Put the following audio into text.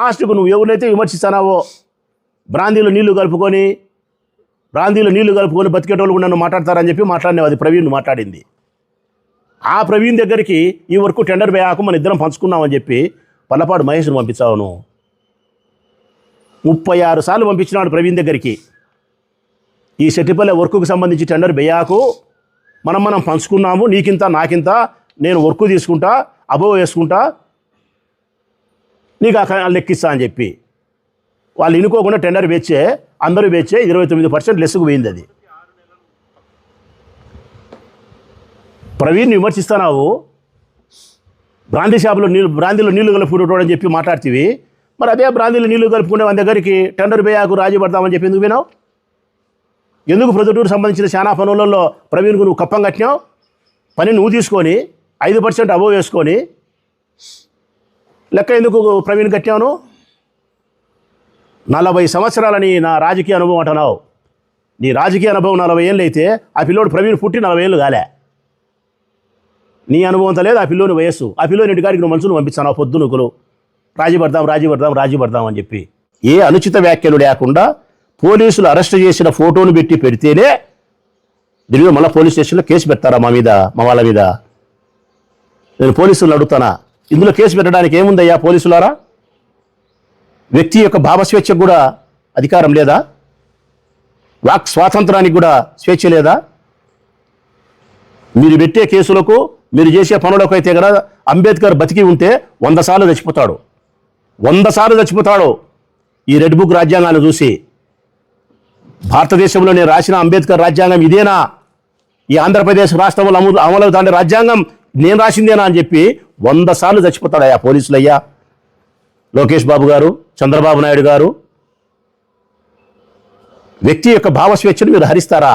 లాస్ట్కు నువ్వు ఎవరినైతే విమర్శిస్తానావో బ్రాందీలో నీళ్ళు కలుపుకొని బ్రాందీలో నీళ్ళు కలుపుకొని బతికేటోళ్ళు కూడా నన్ను మాట్లాడతారని చెప్పి మాట్లాడినావు. అది ప్రవీణ్ మాట్లాడింది. ఆ ప్రవీణ్ దగ్గరికి ఈ వరకు టెండర్ వేయాక మన ఇద్దరం పంచుకున్నామని చెప్పి పల్లపాడు మహేష్ను పంపించావు నువ్వు. ముప్పై ఆరు సార్లు పంపించినాడు ప్రవీణ్ దగ్గరికి. ఈ సెట్టిపల్లె వర్క్కు సంబంధించి టెండర్ బయ్యాకు మనం మనం పంచుకున్నాము నీకింత నాకింత నేను వర్క్ తీసుకుంటా అబోవ్ వేసుకుంటా నీకు ఆ లెక్కిస్తా అని చెప్పి. వాళ్ళు ఇనుకోకుండా టెండర్ వేచే అందరూ వేచే ఇరవై తొమ్మిది పర్సెంట్ లెస్కు పోయింది అది. ప్రవీణ్ విమర్శిస్తున్నావు బ్రాంతి షాపులో నీళ్ళు బ్రాందీలో నీళ్ళు కలుపుకుంటాడు అని చెప్పి మాట్లాడుతీవి. మరి అదే బ్రాందీలో నీళ్ళు కలుపుకునే వాళ్ళ దగ్గరికి టెండర్ వేయాకు రాజీ పడతామని చెప్పి ఎందుకు పోయినావు? ఎందుకు ప్రొద్దుటూరు సంబంధించిన చాలా పనులలో ప్రవీణ్కు నువ్వు కప్పం కట్టినావు? పని నువ్వు తీసుకొని ఐదు పర్సెంట్ అబోవ్ వేసుకొని లెక్క ఎందుకు ప్రవీణ్ కట్టాను? నలభై సంవత్సరాలని నా రాజకీయ అనుభవం అంటున్నావు. నీ రాజకీయ అనుభవం నలభై ఏళ్ళు అయితే ఆ పిల్లోడు ప్రవీణ్ పుట్టి నలభై ఏళ్ళు కాలే. నీ అనుభవంతో లేదు ఆ పిల్లోని వయస్సు. ఆ పిల్లోని ఇంటికాడికి నువ్వు మనుషులు పంపించాను పొద్దు నుకులు రాజీ పడదాం రాజీ పడదాం రాజీ పడదాం అని చెప్పి. ఏ అనుచిత వ్యాఖ్యలు లేకుండా పోలీసులు అరెస్ట్ చేసిన ఫోటోను పెట్టి పెడితేనే దీని మీద మళ్ళీ పోలీస్ స్టేషన్లో కేసు పెడతారా మా మీద మా వాళ్ళ మీద? నేను పోలీసులను అడుగుతానా? ఇందులో కేసు పెట్టడానికి ఏముందయ్యా పోలీసులారా? వ్యక్తి యొక్క భావస్వేచ్ఛకు కూడా అధికారం లేదా? వాక్ స్వాతంత్రానికి కూడా స్వేచ్ఛ లేదా? మీరు పెట్టే కేసులకు మీరు చేసే పనులకు అయితే కదా అంబేద్కర్ బతికి ఉంటే వంద సార్లు చచ్చిపోతాడు. వంద సార్లు చచ్చిపోతాడు ఈ రెడ్ బుక్ రాజ్యాంగాన్ని చూసి. భారతదేశంలో నేను రాసిన అంబేద్కర్ రాజ్యాంగం ఇదేనా? ఈ ఆంధ్రప్రదేశ్ రాష్ట్రంలో అమలు దాని రాజ్యాంగం నేను రాసిందేనా అని చెప్పి వంద సార్లు చచ్చిపోతాడయ్యా పోలీసులయ్యా లోకేష్ బాబు గారు చంద్రబాబు నాయుడు గారు. వ్యక్తి యొక్క భావస్వేచ్ఛను మీరు హరిస్తారా?